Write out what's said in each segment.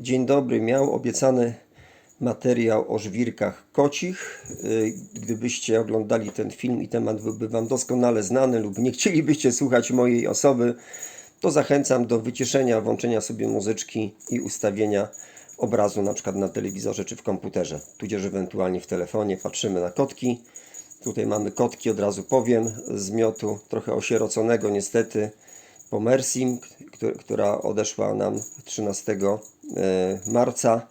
Dzień dobry. Miał obiecany materiał o żwirkach kocich. Y, Gdybyście oglądali ten film i temat byłby Wam doskonale znany lub nie chcielibyście słuchać mojej osoby, to zachęcam do wyciszenia, włączenia sobie muzyczki i ustawienia obrazu na przykład na telewizorze czy w komputerze, tudzież ewentualnie w telefonie. Patrzymy na kotki. Tutaj mamy kotki, od razu powiem, z miotu trochę osieroconego niestety po Mersim, któ- która odeszła nam 13 e, marca.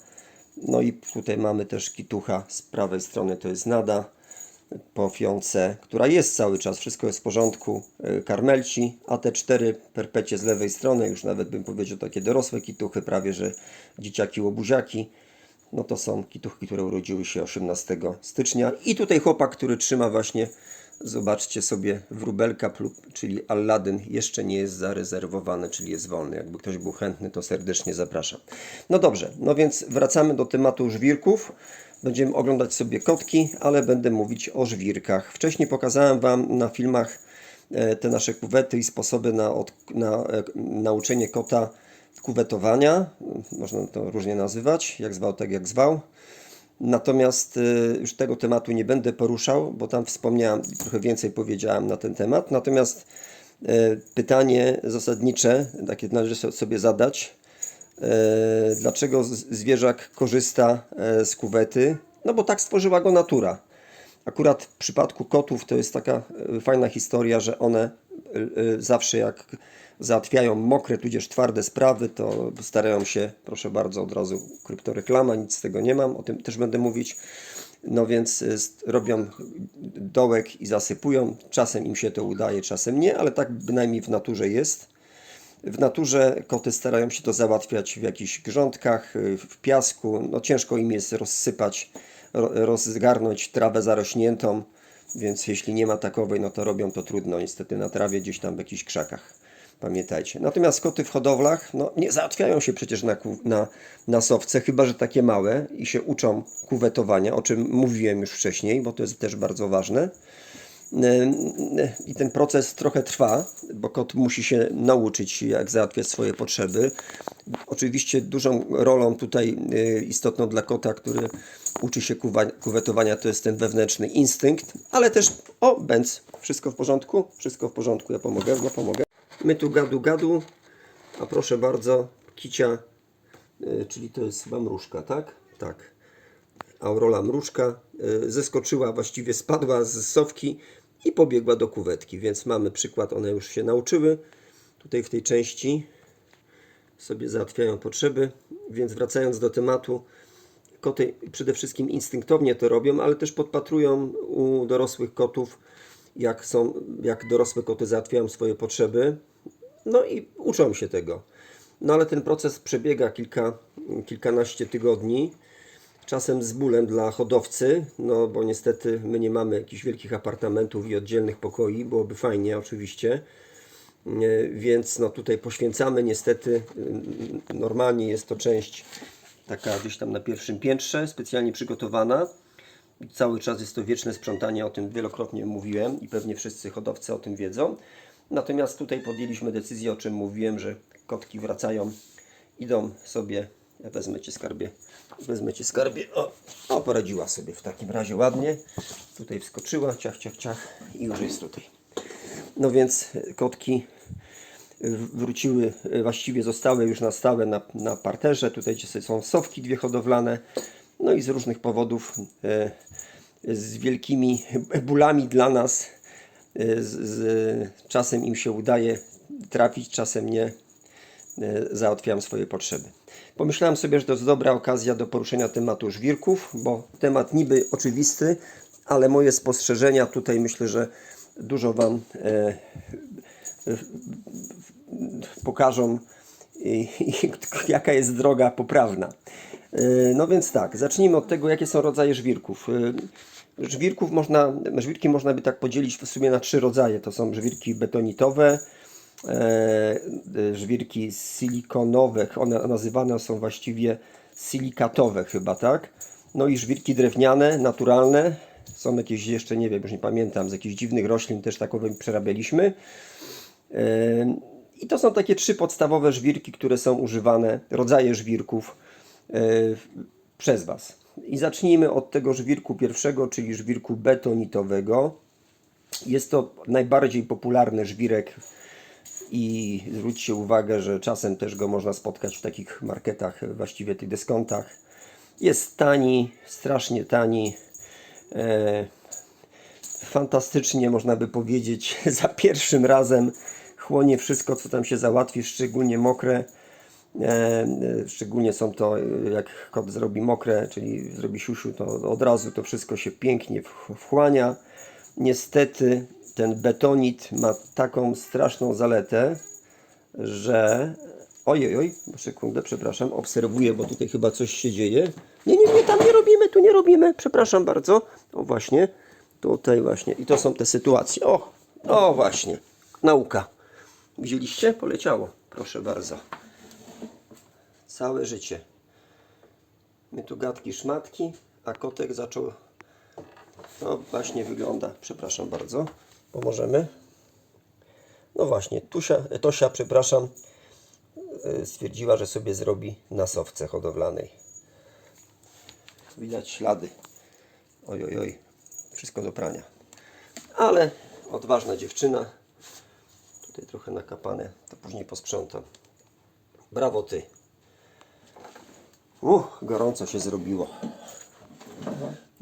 No i tutaj mamy też kitucha z prawej strony, to jest Nada po fionce, która jest cały czas, wszystko jest w porządku. e, Karmelci, a te cztery perpecie z lewej strony, już nawet bym powiedział takie dorosłe kituchy, prawie że dzieciaki łobuziaki. No to są kituchki, które urodziły się 18 stycznia. I tutaj chłopak, który trzyma właśnie, zobaczcie sobie, wróbelka, czyli Aladdin, jeszcze nie jest zarezerwowany, czyli jest wolny. Jakby ktoś był chętny, to serdecznie zapraszam. No dobrze, no więc wracamy do tematu żwirków. Będziemy oglądać sobie kotki, ale będę mówić o żwirkach. Wcześniej pokazałem Wam na filmach e, te nasze kuwety i sposoby na, od, na e, nauczenie kota kuwetowania. Można to różnie nazywać, jak zwał, tak jak zwał. Natomiast y, już tego tematu nie będę poruszał, bo tam wspomniałem trochę więcej powiedziałem na ten temat. Natomiast y, pytanie zasadnicze, takie należy so- sobie zadać, y, dlaczego zwierzak korzysta z kuwety? No bo tak stworzyła go natura. Akurat w przypadku kotów to jest taka fajna historia, że one zawsze jak załatwiają mokre, tudzież twarde sprawy, to starają się, proszę bardzo, od razu kryptoreklama, nic z tego nie mam, o tym też będę mówić. No więc st- robią dołek i zasypują. Czasem im się to udaje, czasem nie, ale tak bynajmniej w naturze jest. W naturze koty starają się to załatwiać w jakichś grządkach, y, w piasku. No ciężko im jest rozsypać, ro- rozgarnąć trawę zarośniętą, więc jeśli nie ma takowej, no to robią to trudno niestety na trawie, gdzieś tam w jakichś krzakach. Pamiętajcie. Natomiast koty w hodowlach no, nie załatwiają się przecież na, na, na sowce, chyba że takie małe i się uczą kuwetowania, o czym mówiłem już wcześniej, bo to jest też bardzo ważne. I ten proces trochę trwa, bo kot musi się nauczyć, jak załatwiać swoje potrzeby. Oczywiście dużą rolą tutaj y, istotną dla kota, który uczy się kuwa- kuwetowania, to jest ten wewnętrzny instynkt, ale też, o, Benz, wszystko w porządku? Wszystko w porządku, ja pomogę, ja pomogę. My tu gadu gadu, a proszę bardzo, kicia, y, czyli to jest chyba mrużka, tak? Tak. Aurola mrużka y, zeskoczyła, właściwie spadła z sowki i pobiegła do kuwetki, więc mamy przykład, one już się nauczyły. Tutaj w tej części sobie załatwiają potrzeby, więc wracając do tematu, koty przede wszystkim instynktownie to robią, ale też podpatrują u dorosłych kotów, jak, są, jak dorosłe koty załatwiają swoje potrzeby, no i uczą się tego. No ale ten proces przebiega kilka, kilkanaście tygodni, czasem z bólem dla hodowcy, no bo niestety my nie mamy jakichś wielkich apartamentów i oddzielnych pokoi, byłoby fajnie oczywiście, Nie, więc no tutaj poświęcamy niestety, normalnie jest to część taka gdzieś tam na pierwszym piętrze, specjalnie przygotowana. Cały czas jest to wieczne sprzątanie, o tym wielokrotnie mówiłem i pewnie wszyscy hodowcy o tym wiedzą. Natomiast tutaj podjęliśmy decyzję, o czym mówiłem, że kotki wracają, idą sobie, ja wezmę Cię skarbie, wezmę Cię skarbie, o, o poradziła sobie w takim razie ładnie, tutaj wskoczyła, ciach, ciach, ciach i już jest tutaj. No więc kotki wróciły, y, właściwie zostały już na stałe na, na parterze. Tutaj gdzie są sowki dwie hodowlane. No i z różnych powodów, e, z wielkimi bólami dla nas, e, z, z, czasem im się udaje trafić, czasem nie. E, Załatwiam swoje potrzeby. Pomyślałem sobie, że to jest dobra okazja do poruszenia tematu żwirków, bo temat niby oczywisty, ale moje spostrzeżenia tutaj myślę, że dużo Wam e, pokażą, jaka jest droga poprawna. E, No więc tak, zacznijmy od tego, jakie są rodzaje żwirków. E, Żwirków można, żwirki można by tak podzielić w sumie na trzy rodzaje. To są żwirki betonitowe, e, żwirki silikonowe, one nazywane są właściwie silikatowe chyba, tak? No i żwirki drewniane, naturalne, są jakieś jeszcze, nie wiem, już nie pamiętam, z jakichś dziwnych roślin też takowe przerabialiśmy. E, I to są takie trzy podstawowe żwirki, które są używane, rodzaje żwirków przez Was. I zacznijmy od tego żwirku pierwszego, czyli żwirku betonitowego. Jest to najbardziej popularny żwirek i zwróćcie uwagę, że czasem też go można spotkać w takich marketach, właściwie tych dyskontach. Jest tani, strasznie tani. E, fantastycznie, można by powiedzieć, za pierwszym razem chłonie wszystko, co tam się załatwi, szczególnie mokre. E, e, szczególnie są to, e, jak kot zrobi mokre, czyli zrobi siusiu, to od razu to wszystko się pięknie wch- wchłania. Niestety ten betonit ma taką straszną zaletę, że... Ojej, oj, sekundę, przepraszam, obserwuję, bo tutaj chyba coś się dzieje. Nie, nie, nie, tam nie robimy, tu nie robimy, przepraszam bardzo. O właśnie, tutaj właśnie. I to są te sytuacje. O, o właśnie, nauka. Widzieliście? Poleciało, proszę bardzo. Całe życie. My tu gadki szmatki, a kotek zaczął... To właśnie wygląda. Przepraszam bardzo. Pomożemy. No właśnie, Tusia, Tosia, przepraszam, y, stwierdziła, że sobie zrobi na sowce hodowlanej. Widać ślady. Oj, oj, oj. Wszystko do prania. Ale odważna dziewczyna. Tutaj trochę nakapane, to później posprzątam. Brawo ty. Uch, gorąco się zrobiło.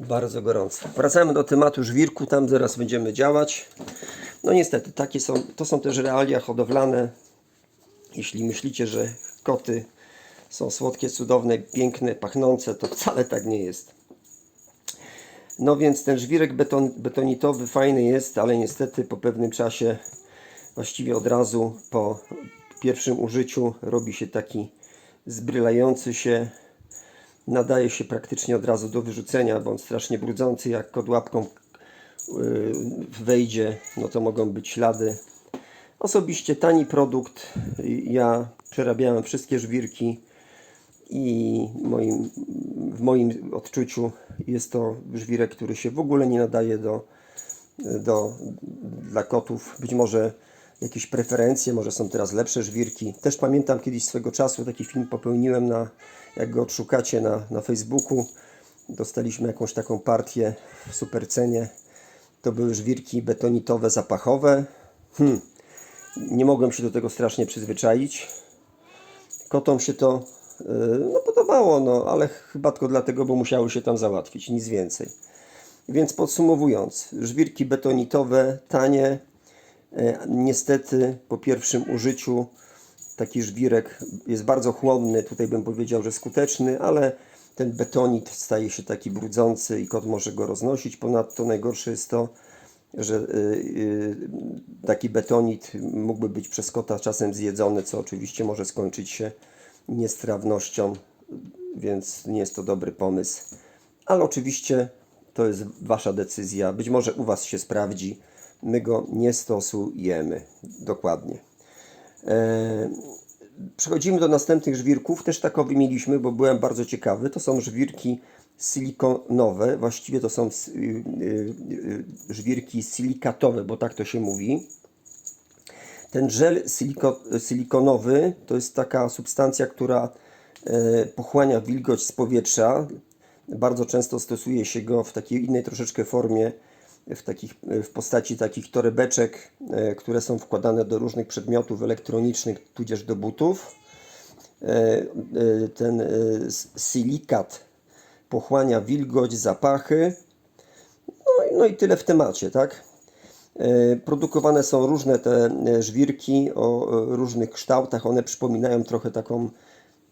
Bardzo gorąco. Wracamy do tematu żwirku, tam zaraz będziemy działać. No niestety, takie są, to są też realia hodowlane. Jeśli myślicie, że koty są słodkie, cudowne, piękne, pachnące, to wcale tak nie jest. No więc ten żwirek beton, betonitowy fajny jest, ale niestety po pewnym czasie, właściwie od razu po pierwszym użyciu robi się taki zbrylający się, nadaje się praktycznie od razu do wyrzucenia, bo on strasznie brudzący, jak kot łapką yy, wejdzie, no to mogą być ślady. Osobiście tani produkt, ja przerabiałem wszystkie żwirki i moim, w moim odczuciu jest to żwirek, który się w ogóle nie nadaje do, do, dla kotów. Być może jakieś preferencje, może są teraz lepsze żwirki. Też pamiętam kiedyś swego czasu taki film popełniłem, na, jak go odszukacie na, na Facebooku. Dostaliśmy jakąś taką partię w super cenie. To były żwirki betonitowe, zapachowe. Hmm. Nie mogłem się do tego strasznie przyzwyczaić. Kotom się to yy, no, podobało, no, ale chyba tylko dlatego, bo musiały się tam załatwić, nic więcej. Więc podsumowując, żwirki betonitowe, tanie, Niestety po pierwszym użyciu taki żwirek jest bardzo chłonny, tutaj bym powiedział, że skuteczny, ale ten betonit staje się taki brudzący i kot może go roznosić. Ponadto najgorsze jest to, że y, y, taki betonit mógłby być przez kota czasem zjedzony, co oczywiście może skończyć się niestrawnością, więc nie jest to dobry pomysł. Ale oczywiście to jest Wasza decyzja. Być może u Was się sprawdzi. My go nie stosujemy. Dokładnie. E, Przechodzimy do następnych żwirków. Też takowy mieliśmy, bo byłem bardzo ciekawy. To są żwirki silikonowe. Właściwie to są y, y, y, żwirki silikatowe, bo tak to się mówi. Ten żel siliko, silikonowy to jest taka substancja, która e, pochłania wilgoć z powietrza. Bardzo często stosuje się go w takiej innej troszeczkę formie, w, takich, w postaci takich torebeczek, e, które są wkładane do różnych przedmiotów elektronicznych, tudzież do butów. E, e, Ten silikat pochłania wilgoć, zapachy. No, i- no i tyle w temacie, tak? Produkowane są różne te żwirki o różnych kształtach. One przypominają trochę taką,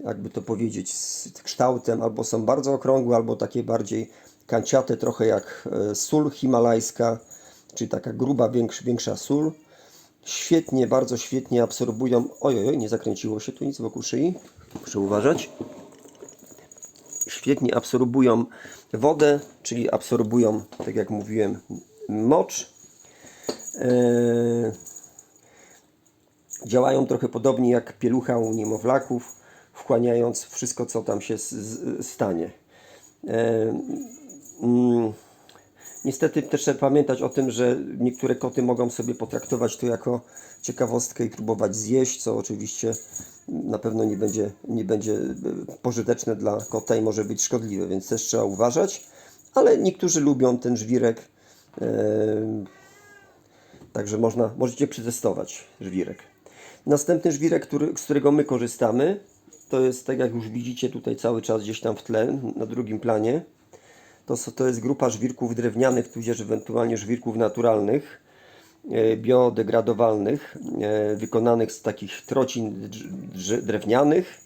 jakby to powiedzieć, z kształtem, albo są bardzo okrągłe, albo takie bardziej kanciate, trochę jak e, sól himalajska, czyli taka gruba, większa, sól. Świetnie, bardzo świetnie absorbują. Oj, oj, oj, nie zakręciło się tu nic wokół szyi. Muszę uważać świetnie absorbują wodę, czyli absorbują, tak jak mówiłem, mocz. Eee, działają trochę podobnie jak pielucha u niemowlaków, wchłaniając wszystko, co tam się stanie. Eee, mm, Niestety też trzeba pamiętać o tym, że niektóre koty mogą sobie potraktować to jako ciekawostkę i próbować zjeść, co oczywiście na pewno nie będzie, nie będzie e, pożyteczne dla kota i może być szkodliwe, więc też trzeba uważać. Ale niektórzy lubią ten żwirek, e, także można, możecie przetestować żwirek. Następny żwirek, który, z którego my korzystamy, to jest, tak jak już widzicie tutaj cały czas gdzieś tam w tle, na drugim planie, to, to jest grupa żwirków drewnianych, tudzież ewentualnie żwirków naturalnych, e, biodegradowalnych, e, wykonanych z takich trocin drewnianych.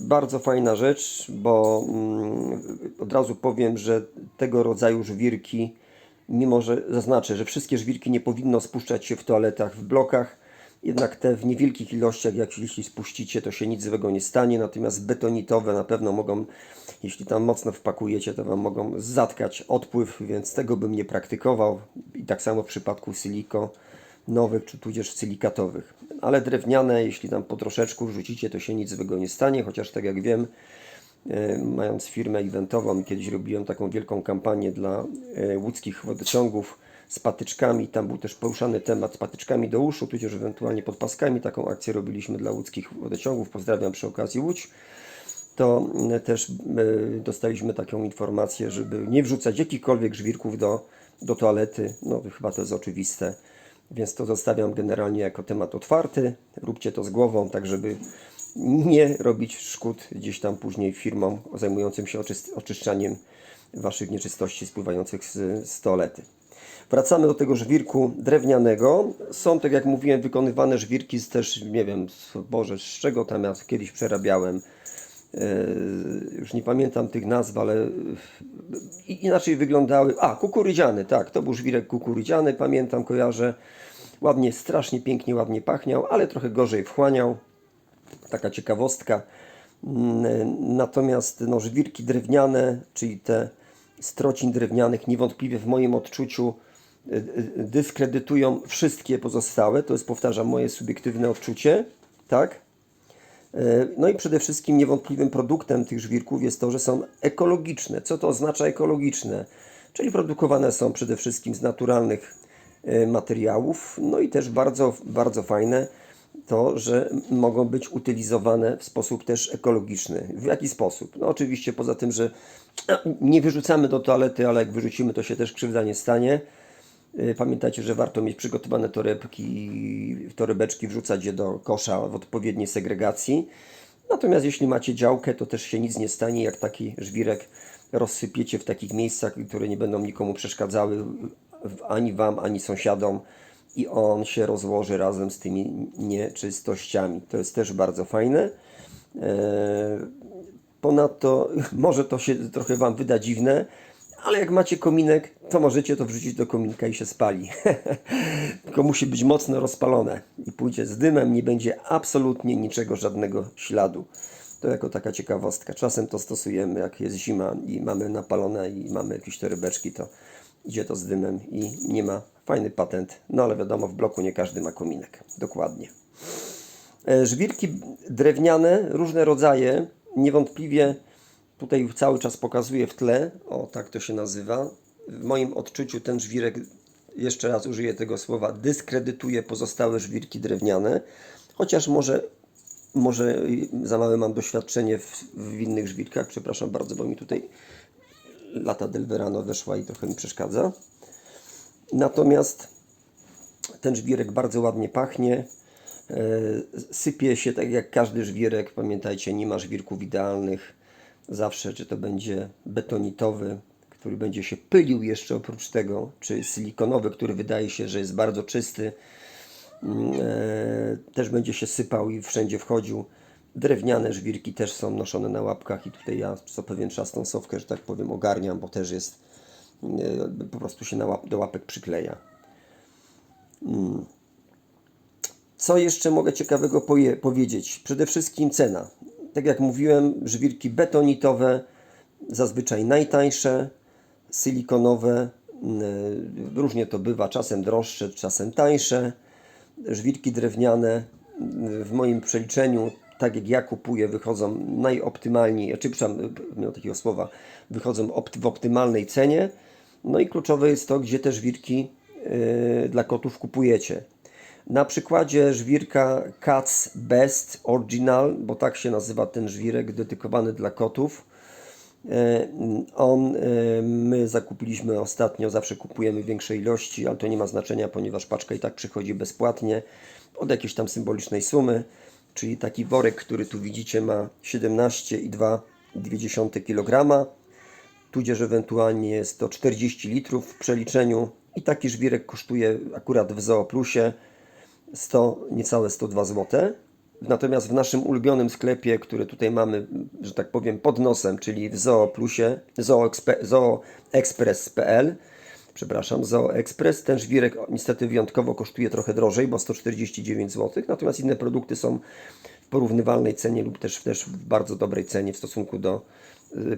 Bardzo fajna rzecz, bo mm, od razu powiem, że tego rodzaju żwirki, mimo że zaznaczę, że wszystkie żwirki nie powinno spuszczać się w toaletach, w blokach, jednak te w niewielkich ilościach, jak jeśli spuścicie, to się nic złego nie stanie, natomiast betonitowe na pewno mogą, jeśli tam mocno wpakujecie, to Wam mogą zatkać odpływ, więc tego bym nie praktykował. I tak samo w przypadku siliko nowych, czy tudzież silikatowych. Ale drewniane, jeśli tam po troszeczku rzucicie, to się nic złego nie stanie, chociaż tak jak wiem, e, mając firmę eventową kiedyś robiłem taką wielką kampanię dla e, łódzkich wodociągów z patyczkami, tam był też poruszany temat z patyczkami do uszu, tudzież ewentualnie podpaskami, taką akcję robiliśmy dla łódzkich wodociągów, pozdrawiam przy okazji Łódź, to e, też e, dostaliśmy taką informację, żeby nie wrzucać jakichkolwiek żwirków do, do toalety, no chyba to jest oczywiste, więc to zostawiam generalnie jako temat otwarty. Róbcie to z głową, tak żeby nie robić szkód gdzieś tam później firmom zajmującym się oczyszczaniem Waszych nieczystości spływających z, z toalety. Wracamy do tego żwirku drewnianego. Są, tak jak mówiłem, wykonywane żwirki z też, nie wiem, z, Boże, z czego tam ja kiedyś przerabiałem. E, już nie pamiętam tych nazw, ale e, i- inaczej wyglądały. A, kukurydziany, tak, to był żwirek kukurydziany, pamiętam, kojarzę. Ładnie, strasznie pięknie, ładnie pachniał, ale trochę gorzej wchłaniał. Taka ciekawostka. Mm, Natomiast no, żwirki drewniane, czyli te z trocin drewnianych, niewątpliwie w moim odczuciu y, y, dyskredytują wszystkie pozostałe. To jest, powtarzam, moje subiektywne odczucie, tak? E, No i przede wszystkim niewątpliwym produktem tych żwirków jest to, że są ekologiczne. Co to oznacza ekologiczne? Czyli produkowane są przede wszystkim z naturalnych materiałów, no i też bardzo, bardzo fajne to, że mogą być utylizowane w sposób też ekologiczny. W jaki sposób? No oczywiście poza tym, że nie wyrzucamy do toalety, ale jak wyrzucimy, to się też krzywda nie stanie. Y, Pamiętajcie, że warto mieć przygotowane torebki, torebeczki, wrzucać je do kosza w odpowiedniej segregacji. Natomiast jeśli macie działkę, to też się nic nie stanie, jak taki żwirek rozsypiecie w takich miejscach, które nie będą nikomu przeszkadzały, ani Wam, ani sąsiadom i on się rozłoży razem z tymi nieczystościami. To jest też bardzo fajne. Eee, Ponadto może to się trochę Wam wyda dziwne, ale jak macie kominek, to możecie to wrzucić do kominka i się spali. Tylko musi być mocno rozpalone i pójdzie z dymem, nie będzie absolutnie niczego, żadnego śladu. To jako taka ciekawostka. Czasem to stosujemy, jak jest zima i mamy napalone i mamy jakieś torebeczki, to idzie to z dymem i nie ma fajny patent. No ale wiadomo, w bloku nie każdy ma kominek. Dokładnie. E, Żwirki drewniane, różne rodzaje, niewątpliwie tutaj cały czas pokazuję w tle, o tak to się nazywa. W moim odczuciu ten żwirek, jeszcze raz użyję tego słowa, dyskredytuje pozostałe żwirki drewniane, chociaż może, może za małe mam doświadczenie w, w innych żwirkach, przepraszam bardzo, bo mi tutaj lata del verano weszła i trochę mi przeszkadza. Natomiast ten żwirek bardzo ładnie pachnie. E, Sypie się tak jak każdy żwirek. Pamiętajcie, nie ma żwirków idealnych. Zawsze, czy to będzie betonitowy, który będzie się pylił jeszcze oprócz tego, czy silikonowy, który wydaje się, że jest bardzo czysty, mm, e, też będzie się sypał i wszędzie wchodził. Drewniane żwirki też są noszone na łapkach i tutaj ja co pewien czas tą sowkę, że tak powiem, ogarniam, bo też jest po prostu się do łapek przykleja. Co jeszcze mogę ciekawego powiedzieć? Przede wszystkim cena. Tak jak mówiłem, żwirki betonitowe, zazwyczaj najtańsze, silikonowe, yy, różnie to bywa, czasem droższe, czasem tańsze. Żwirki drewniane, w moim przeliczeniu, tak jak ja kupuję, wychodzą najoptymalniej, czy miał takiego słowa, wychodzą opt- w optymalnej cenie. No i kluczowe jest to, gdzie te żwirki yy, dla kotów kupujecie. Na przykładzie żwirka Cats Best Original, bo tak się nazywa ten żwirek dedykowany dla kotów. E, On, e, my zakupiliśmy ostatnio, zawsze kupujemy większe ilości, ale to nie ma znaczenia, ponieważ paczka i tak przychodzi bezpłatnie od jakiejś tam symbolicznej sumy. Czyli taki worek, który tu widzicie ma 17,2 kg, tudzież ewentualnie jest to 40 litrów w przeliczeniu i taki żwirek kosztuje akurat w Zooplusie 100, niecałe 102 zł. Natomiast w naszym ulubionym sklepie, który tutaj mamy, że tak powiem, pod nosem, czyli w Zooplusie, zooexpress.pl, przepraszam, Zooexpress, ten żwirek niestety wyjątkowo kosztuje trochę drożej, bo 149 zł, natomiast inne produkty są w porównywalnej cenie lub też, też w bardzo dobrej cenie w stosunku do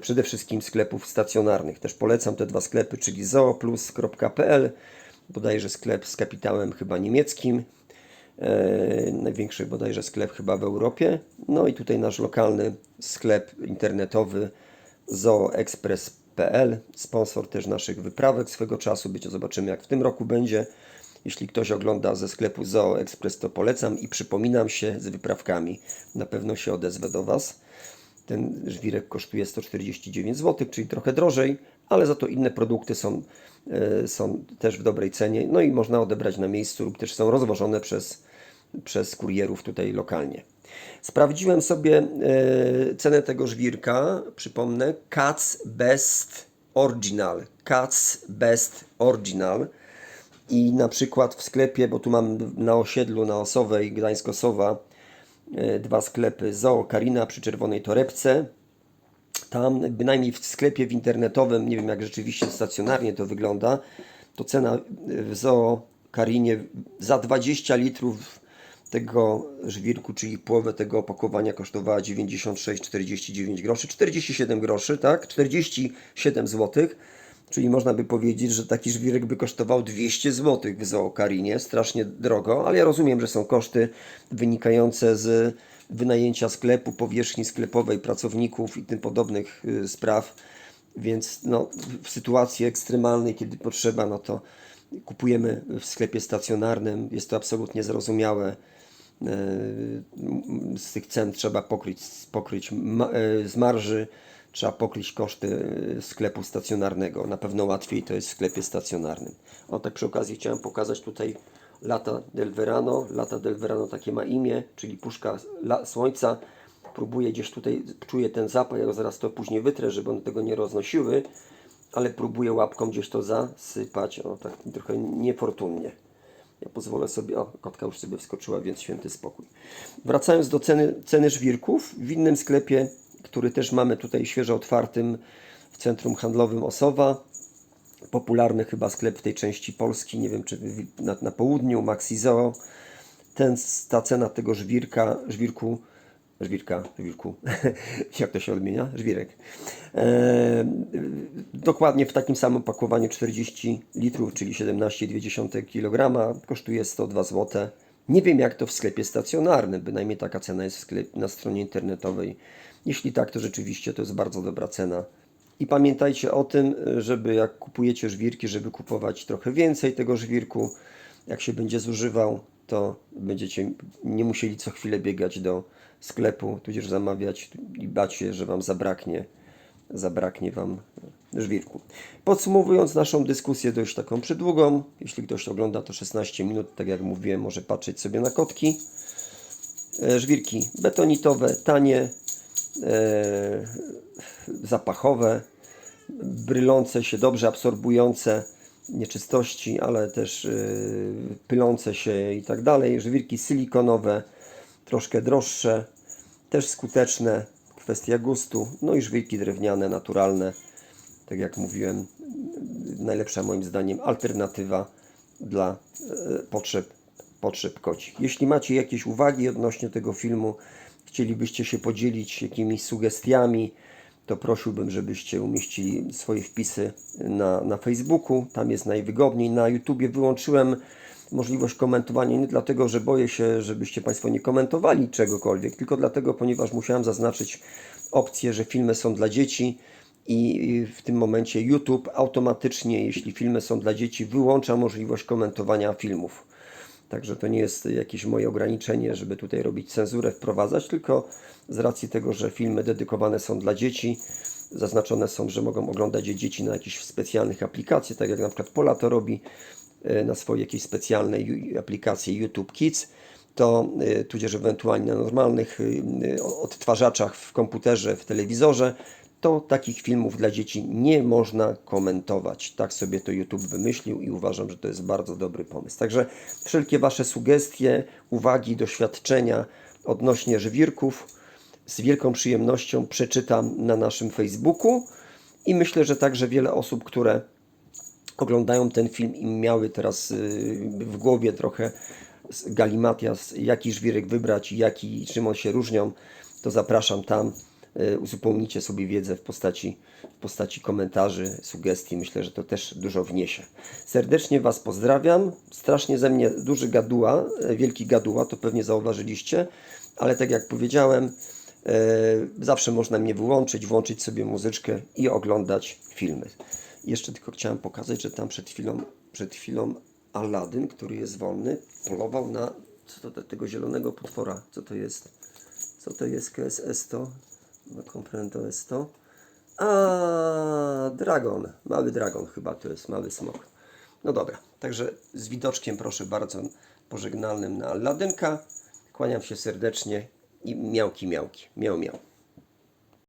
przede wszystkim sklepów stacjonarnych. Też polecam te dwa sklepy, czyli zooplus.pl, bodajże sklep z kapitałem chyba niemieckim, e, największy bodajże sklep chyba w Europie. No i tutaj nasz lokalny sklep internetowy zooexpress.pl, sponsor też naszych wyprawek swego czasu. Być zobaczymy jak w tym roku będzie. Jeśli ktoś ogląda ze sklepu Zoo Express, to polecam i przypominam się z wyprawkami. Na pewno się odezwę do Was. Ten żwirek kosztuje 149 zł, czyli trochę drożej, ale za to inne produkty są, e, są też w dobrej cenie. No i można odebrać na miejscu lub też są rozwożone przez, przez kurierów tutaj lokalnie. Sprawdziłem sobie e, cenę tego żwirka. Przypomnę, Cats Best Original. Cats Best Original. I na przykład w sklepie, bo tu mam na osiedlu, na Osowej, Gdańsk-Osowa, dwa sklepy. Zoo Karina przy Czerwonej Torebce. Tam bynajmniej w sklepie w internetowym, nie wiem jak rzeczywiście stacjonarnie to wygląda, to cena w Zoo Karinie za 20 litrów tego żwirku, czyli połowę tego opakowania kosztowała 96,49 groszy, 47 groszy, tak? 47 zł. Czyli można by powiedzieć, że taki żwirek by kosztował 200 zł w Zookarinie, strasznie drogo, ale ja rozumiem, że są koszty wynikające z wynajęcia sklepu, powierzchni sklepowej, pracowników i tym podobnych y, spraw. Więc no, w sytuacji ekstremalnej, kiedy potrzeba, no to kupujemy w sklepie stacjonarnym. Jest to absolutnie zrozumiałe. E, Z tych cen trzeba pokryć, pokryć e, z marży, trzeba pokryć koszty e, sklepu stacjonarnego. Na pewno łatwiej to jest w sklepie stacjonarnym. O tak przy okazji chciałem pokazać tutaj Lata del Verano. Lata del Verano takie ma imię, czyli puszka słońca. Próbuję gdzieś tutaj, czuję ten zapach, ja zaraz to później wytrę, żeby one tego nie roznosiły, ale próbuję łapką gdzieś to zasypać, o tak trochę niefortunnie. Ja pozwolę sobie, o kotka już sobie wskoczyła, więc święty spokój. Wracając do ceny, ceny żwirków, w innym sklepie, który też mamy tutaj świeżo otwartym w centrum handlowym Osowa, popularny chyba sklep w tej części Polski, nie wiem czy na, na południu, Maxi Zoo. Ten, ta cena tego żwirka, żwirku, żwirka, żwirku, jak to się odmienia? Żwirek. E, dokładnie w takim samym pakowaniu 40 litrów, czyli 17,2 kg, kosztuje 102 zł. Nie wiem jak to w sklepie stacjonarnym, bynajmniej taka cena jest w sklep, na stronie internetowej. Jeśli tak, to rzeczywiście to jest bardzo dobra cena. I pamiętajcie o tym, żeby jak kupujecie żwirki, żeby kupować trochę więcej tego żwirku. Jak się będzie zużywał, to będziecie nie musieli co chwilę biegać do sklepu, tudzież zamawiać i bać się, że Wam zabraknie, zabraknie Wam żwirku. Podsumowując naszą dyskusję dość taką przydługą, jeśli ktoś ogląda to 16 minut, tak jak mówiłem, może patrzeć sobie na kotki. E, Żwirki betonitowe, tanie, e, zapachowe, brylące się, dobrze absorbujące nieczystości, ale też y, pylące się i tak dalej. Żwirki silikonowe, troszkę droższe, też skuteczne, kwestia gustu. No i żwirki drewniane, naturalne, tak jak mówiłem, najlepsza moim zdaniem alternatywa dla e, potrzeb, potrzeb kocich. Jeśli macie jakieś uwagi odnośnie tego filmu, chcielibyście się podzielić jakimiś sugestiami, to prosiłbym, żebyście umieścili swoje wpisy na, na Facebooku. Tam jest najwygodniej. Na YouTubie wyłączyłem możliwość komentowania nie dlatego, że boję się, żebyście Państwo nie komentowali czegokolwiek, tylko dlatego, ponieważ musiałem zaznaczyć opcję, że filmy są dla dzieci i w tym momencie YouTube automatycznie, jeśli filmy są dla dzieci, wyłącza możliwość komentowania filmów. Także to nie jest jakieś moje ograniczenie, żeby tutaj robić cenzurę, wprowadzać, tylko z racji tego, że filmy dedykowane są dla dzieci, zaznaczone są, że mogą oglądać je dzieci na jakichś specjalnych aplikacjach, tak jak na przykład Pola to robi e, na swojej jakiejś specjalnej aplikacji YouTube Kids, to e, tudzież ewentualnie na normalnych e, odtwarzaczach w komputerze, w telewizorze, to takich filmów dla dzieci nie można komentować. Tak sobie to YouTube wymyślił i uważam, że to jest bardzo dobry pomysł. Także wszelkie Wasze sugestie, uwagi, doświadczenia odnośnie żwirków z wielką przyjemnością przeczytam na naszym Facebooku i myślę, że także wiele osób, które oglądają ten film i miały teraz y, w głowie trochę galimatias, jaki żwirek wybrać jaki, czym on się różnią, to zapraszam tam. Y, Uzupełnicie sobie wiedzę w postaci, w postaci komentarzy, sugestii. Myślę, że to też dużo wniesie. Serdecznie Was pozdrawiam. Strasznie ze mnie duży gaduła, e, wielki gaduła, to pewnie zauważyliście, ale tak jak powiedziałem, e, zawsze można mnie wyłączyć, włączyć sobie muzyczkę i oglądać filmy. Jeszcze tylko chciałem pokazać, że tam przed chwilą, przed chwilą Aladdin, który jest wolny, polował na co to, te- tego zielonego potwora. Co to jest? Co to jest KSS to? No comprendo jest to. A, dragon. Mały dragon chyba to jest, mały smok. No dobra, także z widoczkiem proszę bardzo pożegnalnym na Aladdynka. Kłaniam się serdecznie i miałki, miałki. Miał, miał.